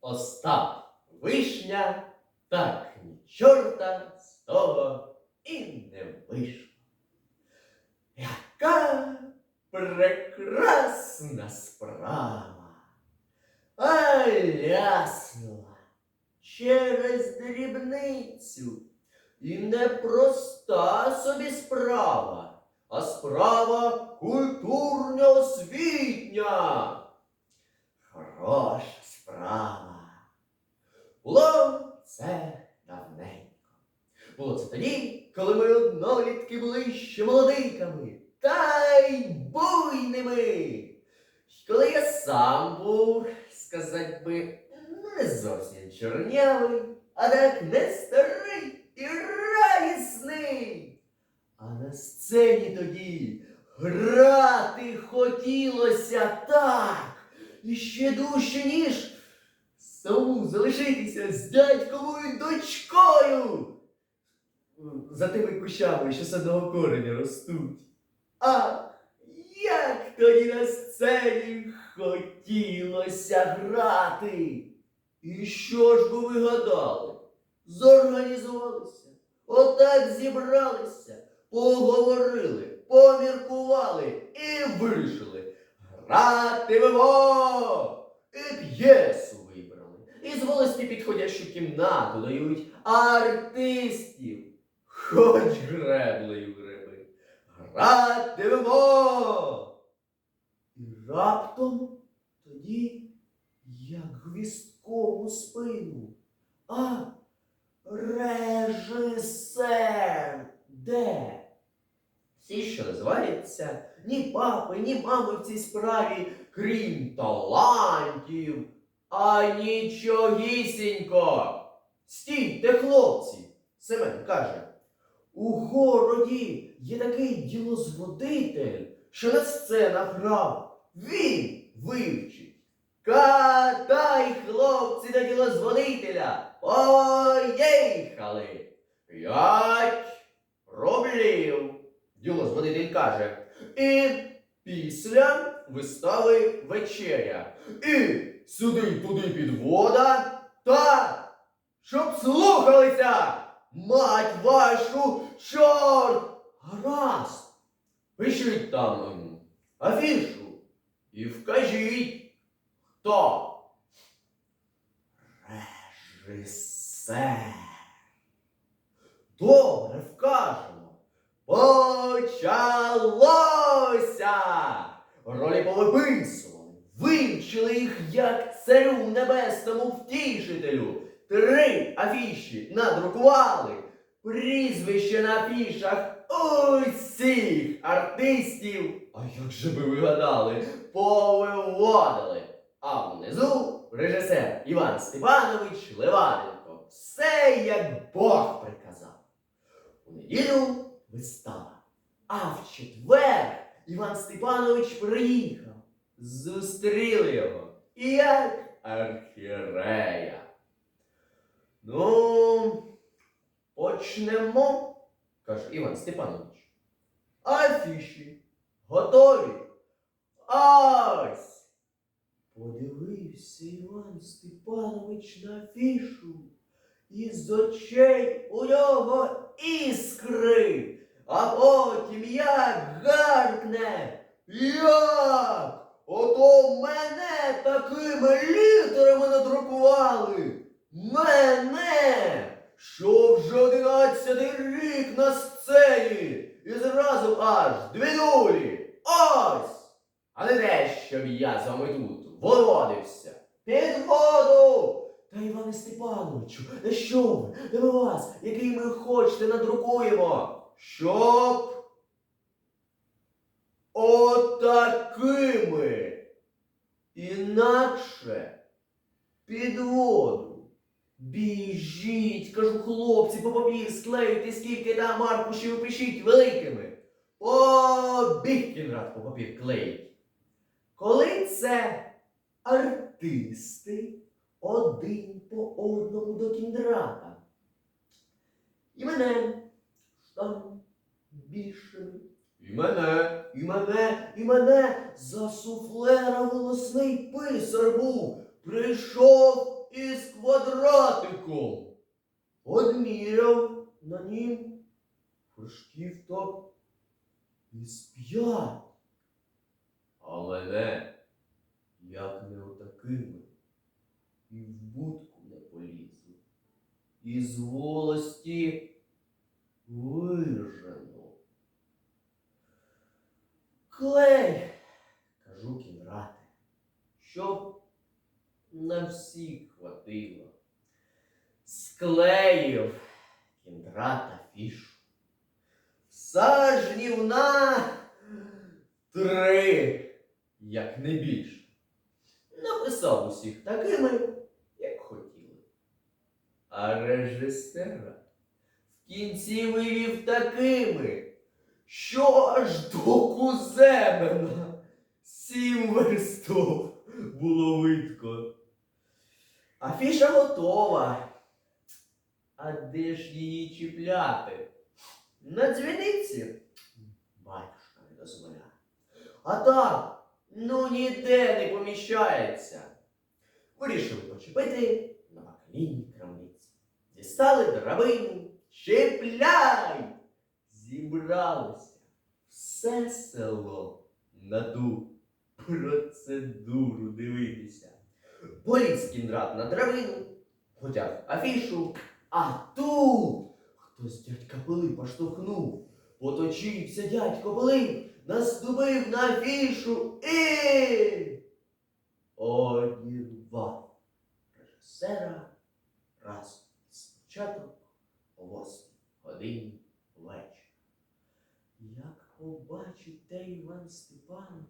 Остап вишня, так ні чорта з того і не вийшло. Яка прекрасна справа! А ляснула через дрібницю. І не проста собі справа, а справа культурно-освітня. Хороша справа. Було це давненько. Було це тоді, коли ми однолітки були ще молодиками, та й буйними. Коли я сам був, сказать би, не зовсім чорнявий, а так не старий і радісний. А на сцені тоді грати хотілося так, і ще дужче, ніж саму залишитися з дядьковою дочкою. За тими кущами, що з одного кореня ростуть. А як тоді на сцені хотілося грати. І що ж би ви гадали? Зорганізувалися, отак зібралися, поговорили, поміркували і вирішили. Гратимемо! І п'єсу вибрали. І з волості підходящу кімнату дають артистів. Хоч греблею греби. Гратимемо! І раптом тоді, як гвістком у спину. А режисер де? Всі, що називається, ні папи, ні мами в цій справі, крім талантів, а нічогісінько. Стійте, хлопці, Семен каже. У городі є такий ділозводитель, що на сценах грав. Він вивчить. Катай, хлопці, до ділозводителя. Поїхали. П'ять рублів. Ділозводитель каже. І після вистави вечеря. І сюди туди підвода та щоб слухалися. Мать вашу, чорт! Гаразд! Пишіть там афішу і вкажіть, хто? Режисер. Добре, вкажемо. Почалося! Ролі повиписували, вивчили їх як царю небесному втішителю. Три афіші надрукували, прізвище на афішах усіх артистів, а як же ви вигадали, повиводили. А внизу режисер Іван Степанович Леваденко. Все як Бог приказав. У неділю вистава. А в четвер Іван Степанович приїхав. Зустріли його. І як архірея. Ну, почнемо, каже Іван Степанович. Афіші готові. Ось. Подивився Іван Степанович на афішу, і з очей у нього іскри, а потім як гаркне. Як? Ото мене такими літерами надрукували. Мене, що вже одинадцятий рік на сцені, і зразу аж дві нулі. Ось! А не те, щоб я з вами тут володився. Під воду! Та Іване Степановичу, та що ви? Де ми вас, який ми хочете, надрукуємо? Щоб отакими. Інакше під воду. Біжіть, кажу, хлопці, по папір склеюйте, скільки там аркушів пишіть великими. Побіг кінрад по папір клеїть. Коли це артисти один по одному до кіндрата. І мене там більшими. І мене, і мене, і мене за суфлера волосний писар був, прийшов із квадратиком. Одміряв на нім вершків то із п'ять. Але не як не отакими, і в будку не полізу і з волості виржа. Клей, кажу кінрате, щоб на всіх хватило. Склеїв кіндрата фішу. Сажнів на три, як не більше. Написав усіх такими, як хотіли. А режисера в кінці вивів такими, що аж до куземена сім верстов було видко. Афіша готова. А де ж її чіпляти? На дзвіниці? Батюшка не дозволяє. А так, ну ніде не поміщається. Вирішили почепити на баклінній крамниці. Дістали драбину, чіпляй! Зібралося все село на ту процедуру дивитися. Поліз кіндрат на драбину, потяг афішу, а тут хтось дядька Пили поштовхнув, поточився дядько Пилип, наступив на афішу і одірвав режисера раз з початок о восьмій годині вечора. Як побачить те Іван Степанович,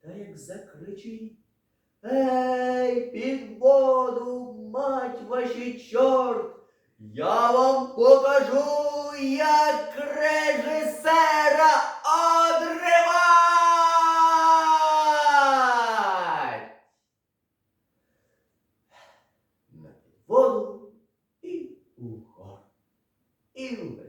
та як закричить Ей, під воду, мать ваші чорт! Я вам покажу, як режисера одривать! На підводу і угор, і ввечеряти